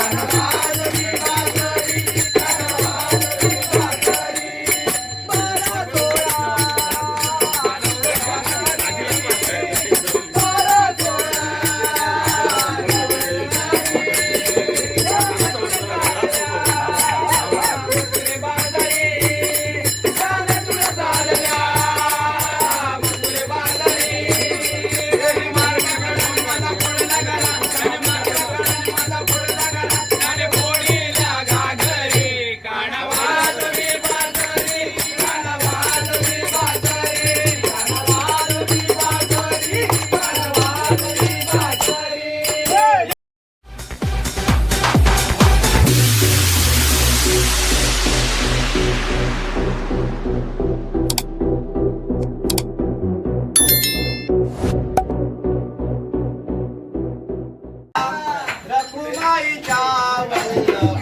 Thank you. Yeah.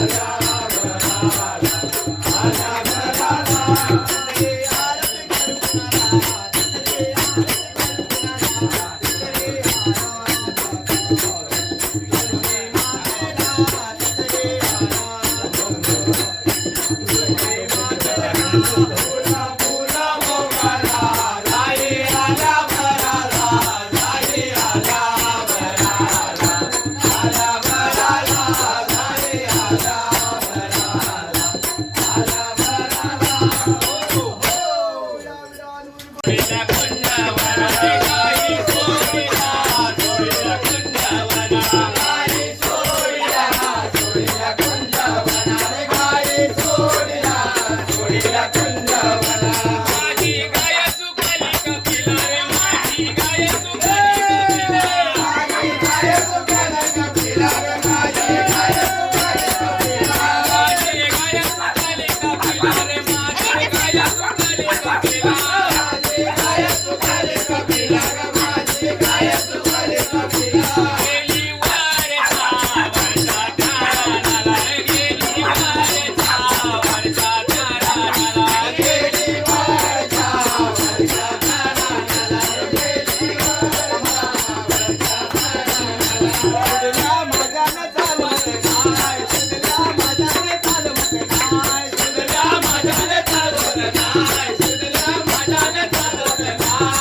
Yeah.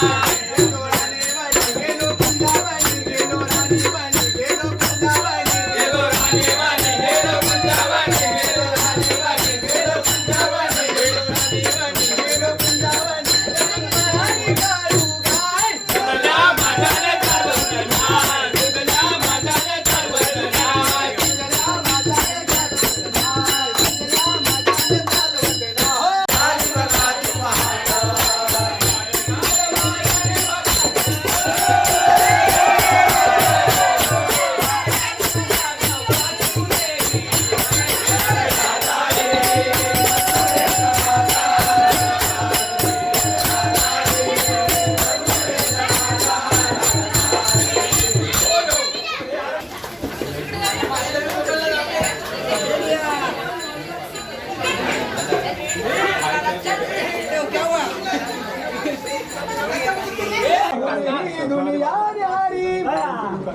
Thank.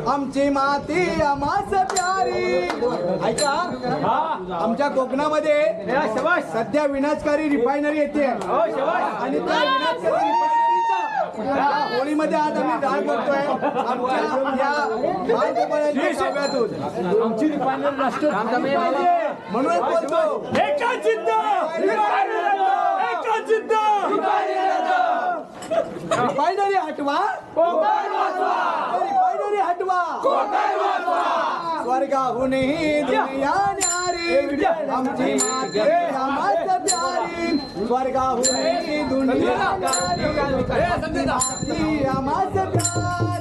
आमची माती आमास प्यारी. ऐका आमच्या कोकणामध्ये सध्या विनाशकारी रिफायनरी येते. आणि त्या विनाशकारी रिफायनरीचा होळीमध्ये आज आम्ही दान करतोय आमच्या आमची रिफायनरी राष्ट्र म्हणून बोलतो. एका जिद्द एका जिद्द रिफायनरी हटवा हटवा स्वर्गाहूनही दुनिया न्यारी. आमची माती आम्हाच प्यारी. स्वर्गाहूनही दुनिया न्यारी. आमची प्यारी.